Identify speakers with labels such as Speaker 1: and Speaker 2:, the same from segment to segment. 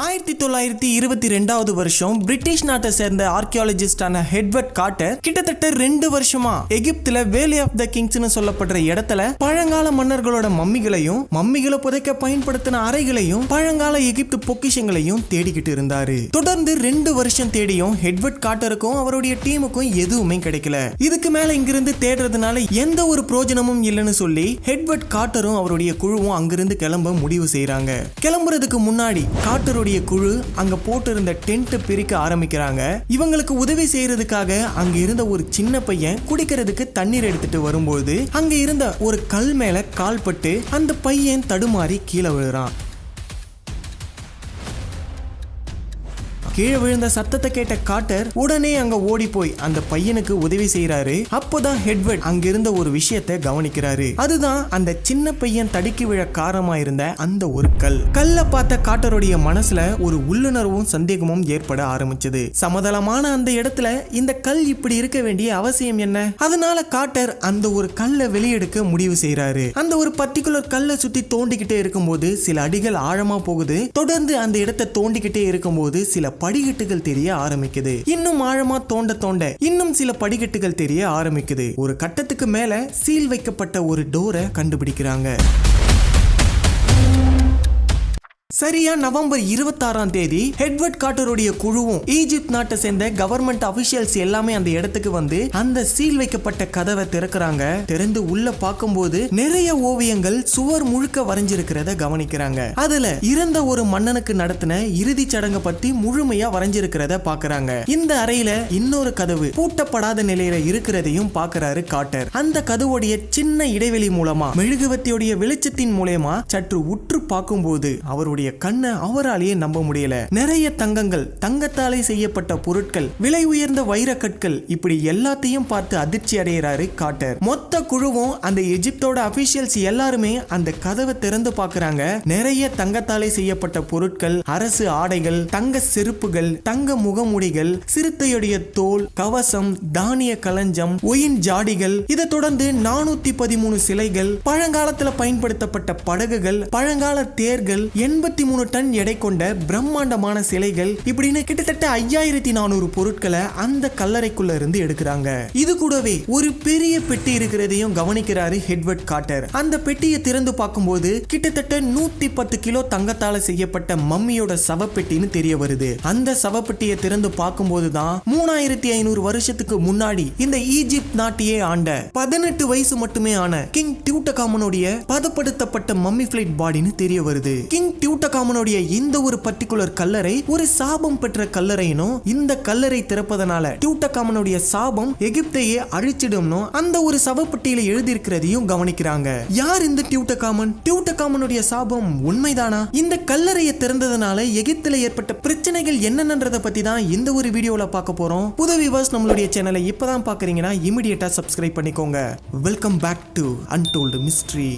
Speaker 1: ஆயிரத்தி தொள்ளாயிரத்தி இருபத்தி ரெண்டாவது வருஷம் பிரிட்டிஷ் நாட்டை சேர்ந்த ஆர்கியாலஜிஸ்டான ஹெட்வர்ட் காட்டர் கிட்டத்தட்ட ரெண்டு வருஷமா எகிப்துல வேலி ஆஃப் த கிங்ஸ்னு சொல்லப்படுற இடத்துல பழங்கால மன்னர்களோட மம்மிகளையும் மம்மிகளை புதைக்க பயன்படுத்தின அறைகளையும் பழங்கால எகிப்து பொக்கிஷங்களையும் தேடிக்கிட்டு இருந்தாரு. தொடர்ந்து ரெண்டு வருஷம் தேடியும் ஹெட்வர்ட் காட்டருக்கும் அவருடைய டீமுக்கும் எதுவுமே கிடைக்கல. இதுக்கு மேல இங்கிருந்து தேடுறதுனால எந்த ஒரு பிரோஜனமும் இல்லைன்னு சொல்லி ஹெட்வர்ட் காட்டரும் அவருடைய குழுவும் அங்கிருந்து கிளம்ப முடிவு செய்யறாங்க கிளம்புறதுக்கு முன்னாடி காட்டருடைய குழு அங்க போட்டிருந்த டென்ட் பிரிக்க ஆரம்பிக்கிறாங்க. இவங்களுக்கு உதவி செய்யறதுக்காக அங்க இருந்த ஒரு சின்ன பையன் குடிக்கிறதுக்கு தண்ணீர் எடுத்துட்டு வரும்போது அங்க இருந்த ஒரு கல் மேல கால்பட்டு அந்த பையன் தடுமாறி கீழே விழுறான். கீழே விழுந்த சத்தத்தை கேட்ட காட்டர் உடனே அங்க ஓடி போய் அந்த பையனுக்கு உதவி செய்யறாரு அப்போதான் ஹெட்வர்ட் அங்கிருந்த ஒரு விஷயத்தை கவனிக்கிறாரு. அதுதான் அந்த சின்ன பையன் தடுக்கி விழ காரமா இருந்த அந்த ஒரு கல். கல்ல பார்த்த காட்டருடைய மனசுல ஒரு உள்ளுணர்வும் சந்தேகமும் ஏற்பட ஆரம்பிச்சது. சமதளமான அந்த இடத்துல இந்த கல் இப்படி இருக்க வேண்டிய அவசியம் என்ன? அதனால காட்டர் அந்த ஒரு கல்லை வெளியெடுக்க முடிவு செய்யறாரு அந்த ஒரு பர்டிகுலர் கல்லை சுத்தி தோண்டிக்கிட்டே இருக்கும்போது சில அடிகள் ஆழமா போகுது. தொடர்ந்து அந்த இடத்தை தோண்டிக்கிட்டே இருக்கும்போது சில படிக்கட்டுகள் தெரிய ஆரம்பிக்குது. இன்னும் ஆழமா தோண்ட தோண்ட இன்னும் சில படிக்கட்டுகள் தெரிய ஆரம்பிக்குது. ஒரு கட்டத்துக்கு மேல சீல் வைக்கப்பட்ட ஒரு டோரை கண்டுபிடிக்கிறாங்க. சரியா நவம்பர் இருபத்தாறாம் தேதி ஹெட்வர்ட் காட்டருடைய குழுவும் ஈஜிப்ட் நாட்டை சேர்ந்த கவர்மெண்ட் அபிஷியல்ஸ் எல்லாமே அந்த இடத்துக்கு வந்து அந்த சீல் வைக்கப்பட்ட கதவை திறக்கிறாங்க. திறந்து உள்ள பார்க்கும்போது நிறைய ஓவியங்கள் சுவர் முழுக்க வரைஞ்சிருக்கிறத கவனிக்கிறாங்க. அதுல இறந்த ஒரு மன்னனுக்கு நடத்தின இறுதி சடங்கை பத்தி முழுமையா வரைஞ்சிருக்கிறத பாக்குறாங்க இந்த அறையில இன்னொரு கதவு பூட்டப்படாத நிலையில இருக்கிறதையும் பாக்குறாரு காட்டர். அந்த கதவுடைய சின்ன இடைவெளி மூலமா மெழுகுவத்தியுடைய வெளிச்சத்தின் மூலயமா சற்று உற்று பார்க்கும்போது அவருடைய அவருடைய கண்ணை அவராலேயே நம்ப முடியல. நிறைய தங்கங்கள் தங்கத்தாலே செய்யப்பட்ட பொருட்கள் விலை உயர்ந்த வைரக்கற்கள் இப்படி எல்லாத்தையும் பார்த்து அதிர்ச்சி அடைகிறாரு காட்டர். மொத்த குழுவும் அந்த எஜிப்தோட அபிஷியல்ஸ் எல்லாருமே அந்த கதவை திறந்து பாக்குறாங்க நிறைய தங்கத்தாலே செய்யப்பட்ட பொருட்கள் அரசு ஆடைகள் தங்க செருப்புகள் தங்க முகமுடிகள் சிறுத்தையுடைய தோல் கவசம் தானிய களஞ்சம் ஒயின் ஜாடிகள் இதை தொடர்ந்து நானூத்தி பதிமூணு சிலைகள் பழங்காலத்துல பயன்படுத்தப்பட்ட படகுகள் பழங்கால தேர்கள் எண்பது எண்பத்தி மூணு டன் எடை கொண்ட பிரம்மாண்டமான சிலைகள் இப்படின்னு கிட்டத்தட்ட ஐயாயிரத்தி நானூறு பொருட்களை அந்த கல்லறைக்குள்ள இருந்து எடுக்கிறாங்க. இது கூடவே ஒரு பெரிய பெட்டி இருக்கிறதையும் கவனிக்கிறாரு ஹெட்வர்ட் காட்டர். அந்த பெட்டியை திறந்து பார்க்கும்போது கிட்டத்தட்ட நூத்தி பத்து கிலோ தங்கத்தால செய்யப்பட்ட மம்மியோட சவப்பெட்டின்னு தெரிய வருது. அந்த சவப்பெட்டியை திறந்து பார்க்கும்போது தான் மூணாயிரத்தி ஐநூறு வருஷத்துக்கு முன்னாடி இந்த ஈஜிப்ட் நாட்டையே ஆண்ட பதினெட்டு வயசு மட்டுமே ஆன கிங் டியூட்டகாமனுடைய பதப்படுத்தப்பட்ட மம்மி பிளைட் பாடின்னு தெரிய வருது. கிங் டியூட்டகாமனுடைய இந்த ஒரு பர்டிகுலர் கல்லறை ஒரு சாபம் பெற்ற கல்லறைனும் இந்த கல்லறை திறப்பதனால டியூட்டகாமனுடைய சாபம் எகிப்தையே அழிச்சிடும்னு அந்த ஒரு சவப்பட்டியில எழுதியிருக்கிறதையும் கவனிக்கிறாங்க. யார் இந்த டியூட்டகாமன்? டியூட்டகாமனுடைய சாபம் உண்மைதானா? இந்த கல்லறையை திறந்ததுனால எகிப்துல ஏற்பட்ட பிரச்சனைகள் என்னென்னன்றதை பத்தி தான் இந்த ஒரு வீடியோல பார்க்க போறோம். புது விவர்ஸ் நம்மளுடைய சேனலை இப்பதான் பாக்குறீங்கன்னா இமிடியட்டா சப்ஸ்கிரைப் பண்ணிக்கோங்க. Welcome back to untold mystery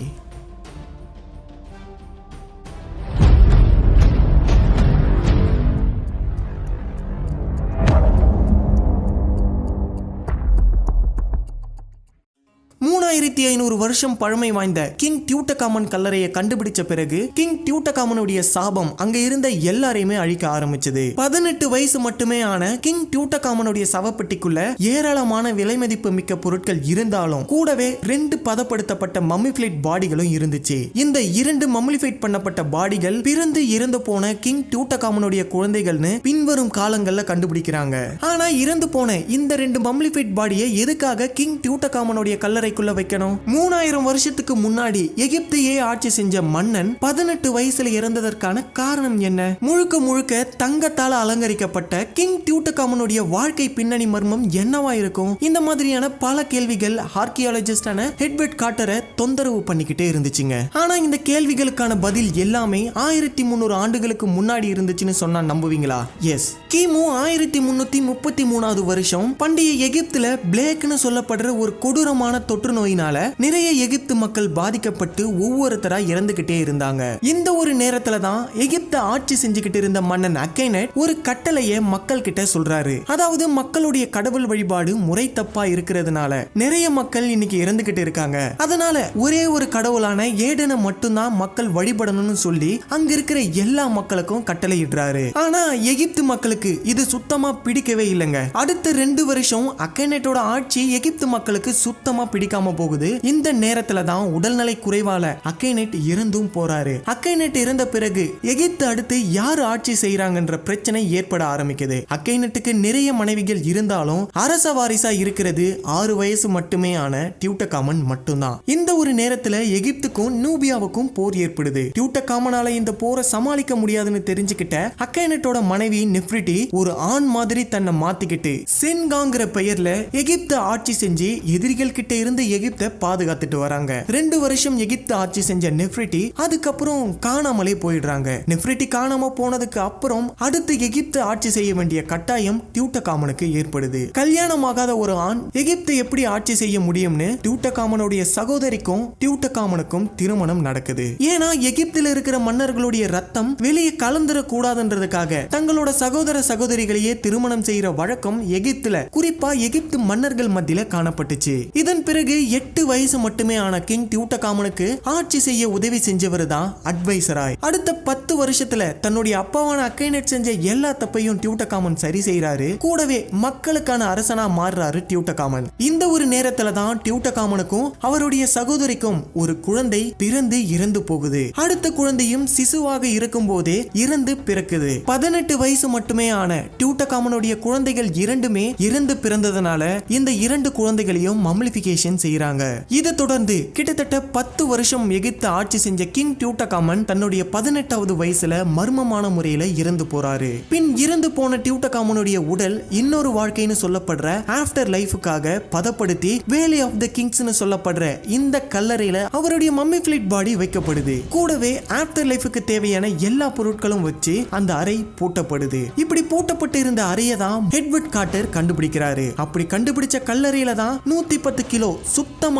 Speaker 1: ஆயிரத்தி ஐநூறு வருஷம் பழமை வாய்ந்த கிங் டியூட்டகாமன் கல்லறையை கண்டுபிடிச்ச பிறகு கிங் டியூட்டகாமனுடைய சாபம் அங்க இருந்த எல்லாரையுமே அழிக்க ஆரம்பிச்சது. பதினெட்டு வயசு மட்டுமே ஆன கிங் டியூட்டகாமனுடைய சவப்பெட்டிக்குள்ள ஏராளமான விலை மதிப்பு மிக்க பொருட்கள் இருந்தாலும் கூடவே ரெண்டு பதப்படுத்தப்பட்ட மம்மிஃபிளைட் பாடிகளும் இருந்துச்சு. இந்த இரண்டு மம்மிஃபைட் பண்ணப்பட்ட பாடிகள் பிறந்து இறந்து போன கிங் டியூட்டகாமனுடைய குழந்தைகள்னு பின்வரும் காலங்கள்ல கண்டுபிடிக்கிறாங்க. ஆனா இறந்து போன இந்த ரெண்டு மம்மிஃபைட் பாடியை எதுக்காக கிங் டியூட்டகாமனுடைய கல்லறைக்குள்ள வைக்கணும்? மூணாயிரம் வருஷத்துக்கு முன்னாடி எகிப்தையே ஆட்சி செஞ்ச மன்னன் பதினெட்டு வயசுல இறந்ததற்கான காரணம் என்ன? முழுக்க முழுக்க தங்கத்தால அலங்கரிக்கப்பட்ட கிங் டியூட்டகாமனுடைய வாழ்க்கை பின்னணி மர்மம் என்னவா இருக்கும்? இந்த மாதிரியான பல கேள்விகள் ஆர்கியாலஜிஸ்டான ஹெட்வெட் காட்டரை தொந்தரவு பண்ணிக்கிட்டே இருந்துச்சுங்க. ஆனா இந்த கேள்விகளுக்கான பதில் எல்லாமே ஆயிரத்தி முந்நூறு ஆண்டுகளுக்கு முன்னாடி இருந்துச்சுன்னு சொன்னா நம்புவீங்களா? எஸ் கிமு ஆயிரத்தி முன்னூத்தி முப்பத்தி மூணாவது வருஷம் பண்டைய எகிப்துல பிளேக்னு சொல்லப்படுற ஒரு கொடூரமான தொற்று நோயினால் நிறைய எகிப்து மக்கள் பாதிக்கப்பட்டு ஒவ்வொருத்தரா இறந்துகிட்டே இருந்தாங்க. இந்த ஒரு நேரத்துல தான் எகிப்த ஆட்சி செஞ்சுக்கிட்டு இருந்த மன்னன் அக்கைனட் ஒரு கட்டளைய மக்கள் கிட்ட சொல்றாரு. அதாவது மக்களுடைய கடவுள் வழிபாடு முறை தப்பா இருக்கிறதுனால நிறைய மக்கள் இன்னைக்கு இறந்துகிட்டு இருக்காங்க. அதனால ஒரே ஒரு கடவுளான ஏடனை மட்டும்தான் மக்கள் வழிபடணும்னு சொல்லி அங்க இருக்கிற எல்லா மக்களுக்கும் கட்டளையிடுறாரு. ஆனா எகிப்து மக்களுக்கு இது சுத்தமா பிடிக்கவே இல்லைங்க. அடுத்த ரெண்டு வருஷம் அக்கைனட்டோட ஆட்சி எகிப்து மக்களுக்கு சுத்தமா பிடிக்காம போகுது. இந்த நேரத்துல தான் உடல்நிலை குறைவால அக்கைநெட் இறந்தும் போறாரு. அக்கைநெட் இறந்த பிறகு எகிப்து அடுத்து யார் ஆட்சி செய்யறாங்கன்ற பிரச்சனை ஏற்பட ஆரம்பிக்குது. அக்கைநெட்டுக்கு நிறைய மனைவிகள் இருந்தாலும் அரச வாரிசா இருக்கிறது ஆறு வயசு மட்டுமே ஆன டியூட்டகாமன் மட்டும்தான். இந்த ஒரு நேரத்துல எகிப்துக்கும் நூபியாவுக்கும் போர் ஏற்படுது. டியூட்டகாமனால இந்த போரை சமாளிக்க முடியாதுன்னு தெரிஞ்சுக்கிட்ட அக்கைனட்டோட மனைவி நெஃப்ரிட்டி ஒரு ஆண் மாதிரி தன்னை மாத்திக்கிட்டு சென்காங்கிற பெயர்ல எகிப்த ஆட்சி செஞ்சு எதிரிகள் கிட்ட இருந்து எகிப்த பாதுகாத்துட்டு வராங்க. ரெண்டு வருஷம் எகிப்து ஆட்சி செஞ்ச நெஃப்ரிட்டி அதுக்கப்புறம் காணாமலே போயிடுறாங்க. நெஃப்ரிட்டி காணாம போனதுக்கு அப்புறம் அடுத்து எகிப்து ஆட்சி செய்ய வேண்டிய கட்டாயம் டியூட்டகாமனுக்கு ஏற்படுது. கல்யாணம் ஆகாத ஒரு ஆண் எகிப்தை எப்படி ஆட்சி செய்ய முடியும்னு டியூட்டகாமனுடைய சகோதரிக்கும் டியூட்டகாமனுக்கும் திருமணம் நடக்குது. ஏன்னா எகிப்தில் இருக்கிற மன்னர்களுடைய ரத்தம் வெளியே கலந்துட கூடாதுன்றதுக்காக தங்களோட சகோதர சகோதரிகளையே திருமணம் செய்யற வழக்கம் எகிப்துல குறிப்பா எகிப்து மன்னர்கள் மத்தியில காணப்பட்டுச்சு. இதன் பிறகு எட்டு வயசு மட்டுமே ஆன கிங் டியூட்டகாமனுக்கு ஆட்சி செய்ய உதவி செஞ்சவர் தான் அட்வைசராய். அடுத்த பத்து வருஷத்துல தன்னுடைய அப்பாவான அக்கைனட் செஞ்ச எல்லா தப்பையும் டியூட்டகாமன் சரி செய்யறாரு கூடவே மக்களுக்கான அரசனா மாறுறாரு டியூட்டகாமன். இந்த ஒரு நேரத்துல தான் டியூட்டகாமனுக்கும் அவருடைய சகோதரிக்கும் ஒரு குழந்தை பிறந்து இறந்து போகுது. அடுத்த குழந்தையும் சிசுவாக இருக்கும் போதே இறந்து பிறக்குது. பதினெட்டு வயசு மட்டுமே ஆன டியூட்டகாமனுடைய குழந்தைகள் இரண்டுமே இறந்து பிறந்ததுனால இந்த இரண்டு குழந்தைகளையும் மம்லிபிகேஷன் செய்யறாங்க இதை தொடர்ந்து கிட்டத்தட்ட பத்து வருஷம் எகிப்து ஆட்சி செஞ்ச கிங் டியூட்டகாமன் தன்னுடைய பதினெட்டாவது வயசுல மர்மமான முறையில இறந்து போறாரு. பின் இறந்து போன டியூட்டகாமனுடைய உடல் இன்னொரு வாழ்க்கைன்னு சொல்லப்படுற ஆஃப்டர் லைஃபுக்காக பதப்படுத்தி வேலி ஆஃப் த கிங்ஸ்னு சொல்லப்படுற இந்த கல்லறையில அவருடைய மம்மி ஃபிளிட் பாடி வைக்கப்படுது. கூடவே ஆஃப்டர் லைஃபுக்கு தேவையான எல்லா பொருட்களும் வச்சு அந்த அறை பூட்டப்படுது. இப்படி பூட்டப்பட்டு இருந்த அறையை தான் ஹெட்வர்ட் காட்டர் கண்டுபிடிக்கிறாரு. அப்படி கண்டுபிடிச்ச கல்லறையில தான் நூத்தி பத்து கிலோ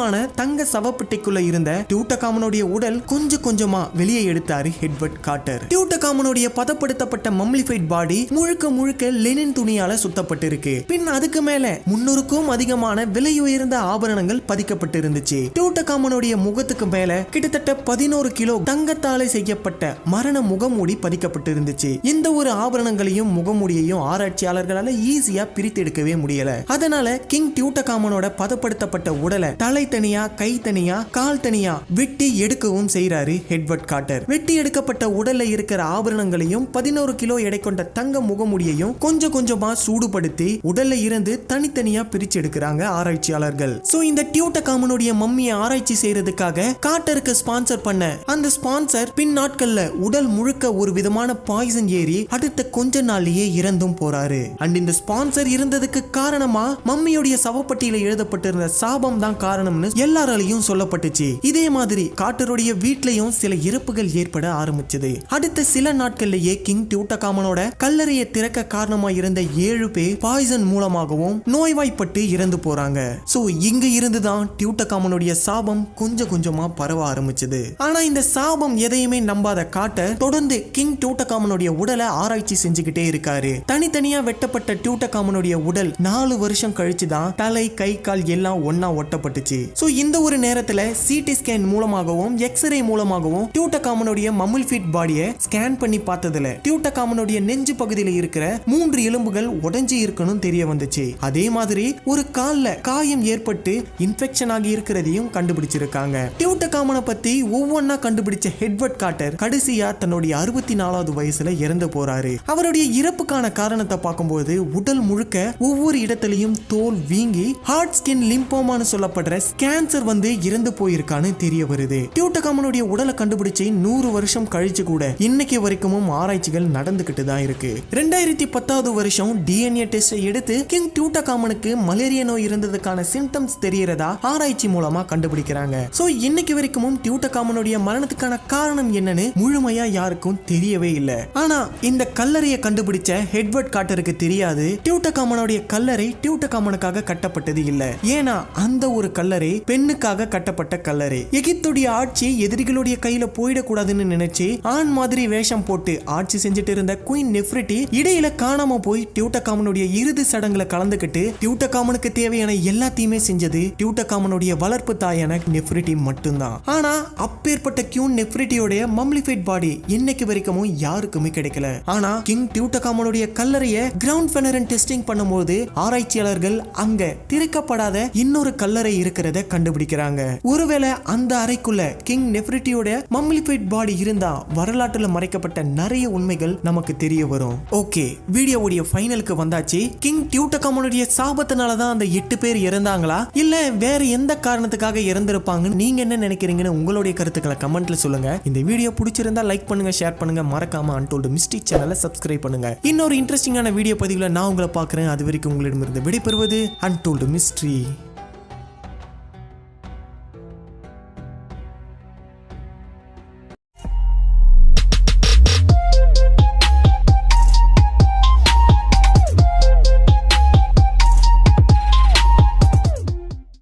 Speaker 1: சுத்தமான தங்க சவப்பெட்டிக்குள்ள இருந்த டியூட்டகாமனுடைய உடல் கொஞ்சம் கொஞ்சமா வெளியே எடுத்தாரு ஹெட்வர்ட் காட்டர். டியூட்டகாமனுடைய பதப்படுத்தப்பட்ட மம்லிஃபைட் பாடி முழுக்க முழுக்க லெனின் துணியால சுத்தப்பட்டிருக்கு. பின் அதுக்கு மேல முன்னூறுக்கும் அதிகமான விலை உயர்ந்த ஆபரணங்கள் பதிக்கப்பட்டு இருந்துச்சு டியூட்டகாமனுடைய முகத்துக்கு மேல கிட்டத்தட்ட பதினோரு கிலோ தங்கத்தாலே செய்யப்பட்ட மரண முகமூடி பதிக்கப்பட்டு இருந்துச்சு இந்த ஒரு ஆபரணங்களையும் முகமூடியையும் ஆராய்ச்சியாளர்களால ஈஸியா பிரித்து எடுக்கவே முடியல. அதனால கிங் டியூட்டகாமனோட பதப்படுத்தப்பட்ட உடலை தலை தனியா கை தனியா கால் தனியா வெட்டி எடுக்கவும் செய்யறாரு ஹெட்வர்ட் காட்டர். வெட்டி எடுக்கப்பட்ட உடல்ல இருக்கிற ஆபரணங்களையும் பதினோரு கிலோ எடை கொண்ட தங்க முகமூடியையும் கொஞ்சம் கொஞ்சமா சூடுபடுத்தி உடல்ல இருந்து தனித்தனியா பிரிச்சு எடுக்கிறாங்க ஆராய்ச்சியாளர்கள். சோ இந்த டியூட்டகாமனுடைய மம்மியை ஆராய்ச்சி செய்யறதுக்காக காட்டருக்கு ஸ்பான்சர் பண்ண அந்த ஸ்பான்சர் பின் நாட்கள்ல உடல் முழுக்க ஒரு விதமான பாய்சன் ஏறி அடுத்த கொஞ்ச நாள்லயே இறந்தும் போறாரு. அண்ட் இந்த ஸ்பான்சர் இருந்ததுக்கு காரணமா மம்மியுடைய சவப்பட்டியில எழுதப்பட்டிருந்த சாபம் தான் காரணம் காரணம்னு எல்லாராலையும் சொல்லப்பட்டுச்சு. இதே மாதிரி காட்டருடைய வீட்லயும் சில இறப்புகள் ஏற்பட ஆரம்பிச்சது. அடுத்த சில நாட்கள்லயே கிங் டியூட்டகாமனோட கல்லறையை திறக்க காரணமா இருந்த ஏழு பேர் பாய்சன் மூலமாகவும் நோய்வாய்ப்பட்டு இறந்து போறாங்க. சோ இங்க இருந்துதான் டியூட்டகாமனுடைய சாபம் கொஞ்சம் கொஞ்சமா பரவ ஆரம்பிச்சது. ஆனா இந்த சாபம் எதையுமே நம்பாத காட்ட தொடர்ந்து கிங் டியூட்டகாமனுடைய உடலை ஆராய்ச்சி செஞ்சுக்கிட்டே இருக்காரு. தனித்தனியா வெட்டப்பட்ட டியூட்டகாமனுடைய உடல் நாலு வருஷம் கழிச்சு தான் தலை கை கால் எல்லாம் ஒன்னா ஒட்டப்பட்டுச்சு. ஸோ இந்த ஒரு நேரத்துல சிடி ஸ்கேன் மூலமாகவும் எக்ஸ்ரே மூலமாகவும் டியூட்டகாமனுடைய மம்மல் ஃபீட் பாடியை ஸ்கேன் பண்ணி பார்த்ததுல டியூட்டகாமனுடைய நெஞ்சு பகுதியில் இருக்கிற மூன்று எலும்புகள் உடைஞ்சு இருக்கணும் தெரிய வந்துச்சு. அதே மாதிரி ஒரு காலில் காயம் ஏற்பட்டு இன்ஃபெக்ஷன் ஆகி இருக்கிறதையும் கண்டுபிடிச்சிருக்காங்க. டியூட்டகாமனை பத்தி ஒவ்வொன்னா கண்டுபிடிச்ச ஹெட்வர்ட் காட்டர் கடைசியா தன்னுடைய அறுபத்தி நாலாவது வயசுல இறந்து போறாரு. அவருடைய இறப்புக்கான காரணத்தை பார்க்கும்போது உடல் முழுக்க ஒவ்வொரு இடத்துலயும் தோல் வீங்கி ஹார்ட் ஸ்கின் லிம்போமான்னு சொல்லப்படுற கேன்சர் வந்து இறந்து போயிருக்கான்னு தெரிய வருது. டியூட்டகாமனுடைய உடலை கண்டுபிடிச்சு நூறு வருஷம் கழிச்சு கூட இன்னைக்கு வரைக்கும் ஆராய்ச்சிகள் நடந்துகிட்டு தான் இருக்கு. ரெண்டாயிரத்தி பத்தாவது வருஷம் டிஎன்ஏ டெஸ்ட் எடுத்து கிங் டியூட்டகாமனுக்கு மலேரியா நோய் இருந்ததுக்கான சிம்டம்ஸ் தெரியறதா ஆராய்ச்சி மூலமா கண்டுபிடிக்கிறாங்க. சோ இன்னைக்கு வரைக்கும் டியூட்டகாமனுடைய மரணத்துக்கான காரணம் என்னன்னு முழுமையா யாருக்கும் தெரியவே இல்லை. ஆனா இந்த கல்லறையை கண்டுபிடிச்ச ஹெட்வர்ட் காட்டருக்கு தெரியாது. டியூட்டகாமனுடைய கல்லறை டியூட்டகாமனுக்காக கட்டப்பட்டது இல்ல. ஏன்னா அந்த ஒரு கல்லறை பெண்ணுக்காக கட்டப்பட்ட கல்லறை. எகிப்துடைய ஆட்சி எதிரிகளுடைய கையில போயிடக்கூடாதுன்னு நினைச்சு ஆண் மாதிரி வேஷம் போட்டு ஆட்சி செஞ்சுட்டு இருந்த குயின் நெஃப்ரிட்டி இடையில காணாம போய் டியூட்டகாமனுடைய இறுதி சடங்குல கலந்துகிட்டு டியூட்டகாமனுக்கு தேவையான எல்லாத்தையுமே செஞ்சது டியூட்டகாமனுடைய வளர்ப்பு தாயான நெஃப்ரிட்டி மட்டும்தான். ஆனா அப்பேற்பட்ட கியூன் நெஃப்ரிட்டியோடைய மம்லிஃபைட் பாடி இன்னைக்கு வரைக்கும் யாருக்குமே கிடைக்கல. ஆனா கிங் டியூட்டகாமனுடைய கல்லறைய கிரவுண்ட் ஃபெனரன் டெஸ்டிங் பண்ணும்போது ஆராய்ச்சியாளர்கள் அங்க திறக்கப்படாத இன்னொரு கல்லறை இருக்கிற கண்டுபிடிக்கிறாங்க. ஒருவேளை அந்த அறைக்குள்ள கிங் நெஃப்ரிட்டியோட மம்லிஃபைட் பாடி இருந்தா வரலாற்றுல மறைக்கப்பட்ட நிறைய உண்மைகள் நமக்கு தெரிய வரும். ஓகே வீடியோவுடைய ஃபைனலுக்கு வந்தாச்சு. கிங் டியூட்டகாமனுடைய சாபத்தினால தான் அந்த எட்டு பேர் இறந்தாங்களா? இல்ல வேற எந்த காரணத்துக்காக இறந்திருப்பாங்கன்னு நீங்க என்ன நினைக்கிறீங்கன்னு உங்களுடைய கருத்துக்களை கமெண்ட்ல சொல்லுங்க. இந்த வீடியோ பிடிச்சிருந்தா லைக் பண்ணுங்க ஷேர் பண்ணுங்க. மறக்காம அன்டோல்டு மிஸ்டி சேனலை சப்ஸ்கிரைப் பண்ணுங்க. இன்னொரு இன்ட்ரெஸ்டிங்கான வீடியோ பதிவுல நான் உங்களை பார்க்குறேன். அது வரைக்கும் உங்களிடமிருந்து விடைபெறுவது அன்டோல்டு மிஸ்ட்ரி